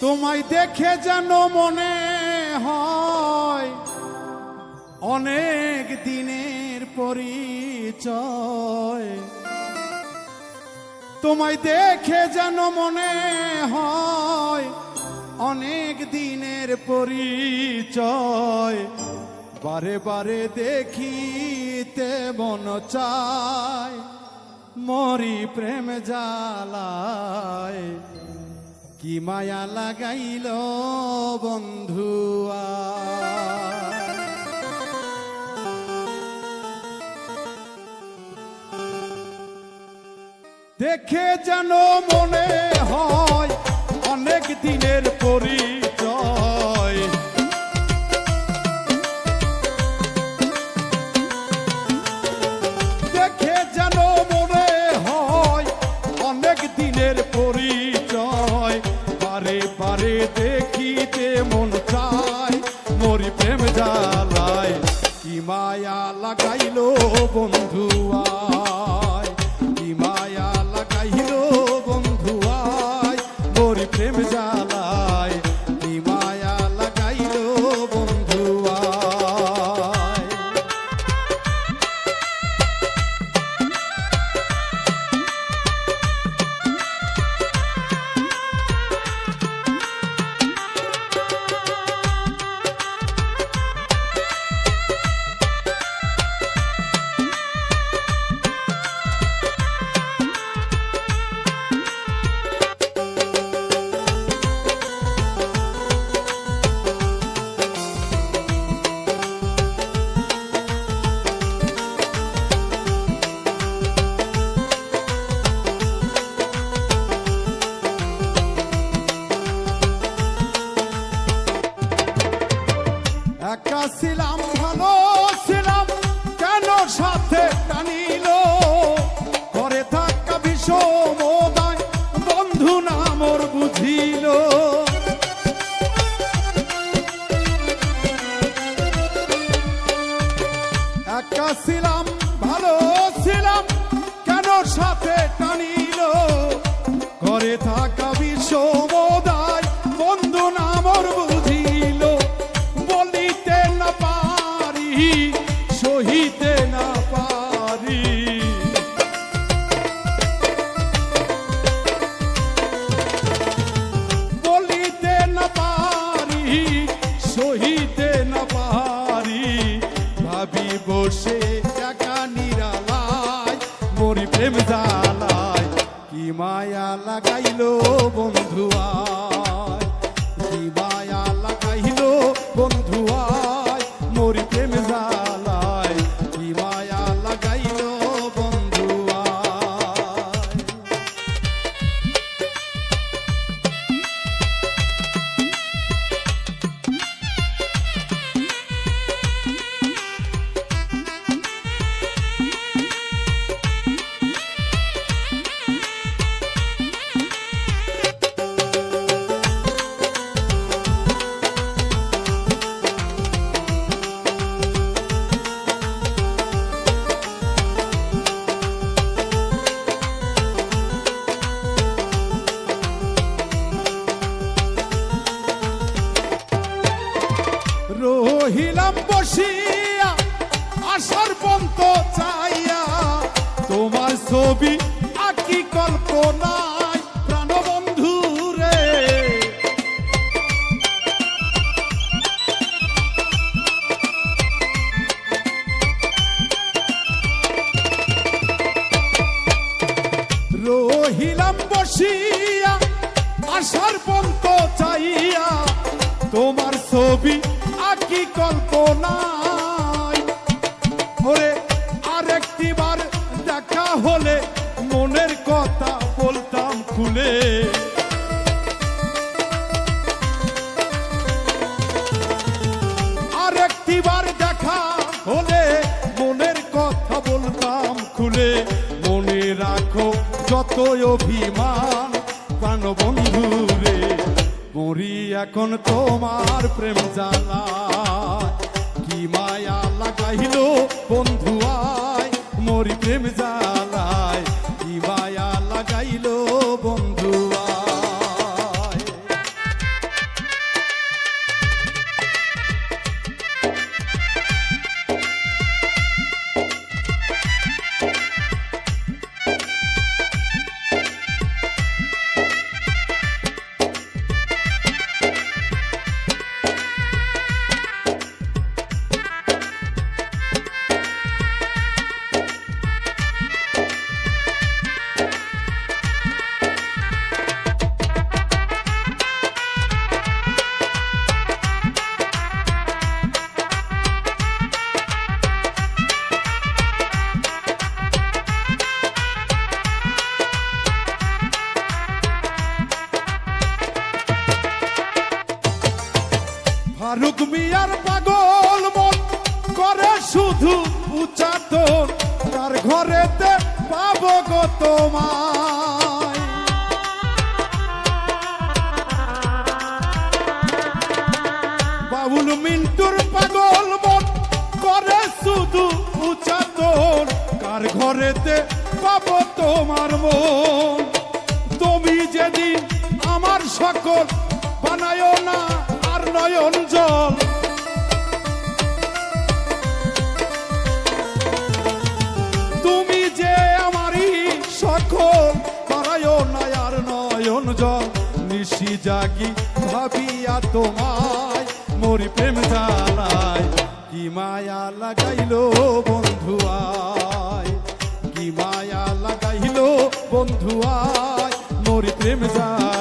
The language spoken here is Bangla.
তোমায় দেখে যেন মনে হয় অনেক দিনের পরিচয়। তোমায় দেখে যেন মনে হয় অনেক দিনের পরিচয়। বারে বারে দেখিতে মন চায় মরি প্রেম জালায় কি মায়া লাগাইল বন্ধুয়া দেখে যেন মনে হয় অনেক দিনের পরিচয়। একা ছিলাম ভালো ছিলাম কেন সাথে টানিল? করে থাকা বিষমদায় shit. রহিলাম বসিয়া আসার পন্ত চাইয়া তোমার ছবি আকি কল্পনায় প্রাণবন্ধু বসিয়া পন্ত চাইয়া তোমার ছবি আকি কল্পনায়। ওরে, আরেকটি বার দেখা হলে মনের কথা বলতাম খুলে। আরেকটি বার দেখা হলে মনের কথা বলতাম খুলে। মনে রাখো যতই অভিমান প্রাণ বন্ধু রে মরি এখন তোমার প্রেম কি মায়া লাগাইল বন্ধু আয় মরি প্রেম জ্বালায়। ফারুক পাগল মন করে শুধু উচাতন তার ঘরেতে পাবো গো তোমায়। বাবুল মিন্টুর পাগল মন করে শুধু উচাতন কার ঘরেতে পাবো তোমার মন। তুমি যেদিন আমার সকল নয়ন জল। তুমি যে আমারই সকল বানায়ো না নয়ন জল, নিশি জাগি ভাবিয়া তোমায়, মরি প্রেম জ্বালায় কি মায়া লাগাইলো বন্ধু আয়, কি মায়া লাগাইলো বন্ধু আয়, মরি প্রেম জ্বালায়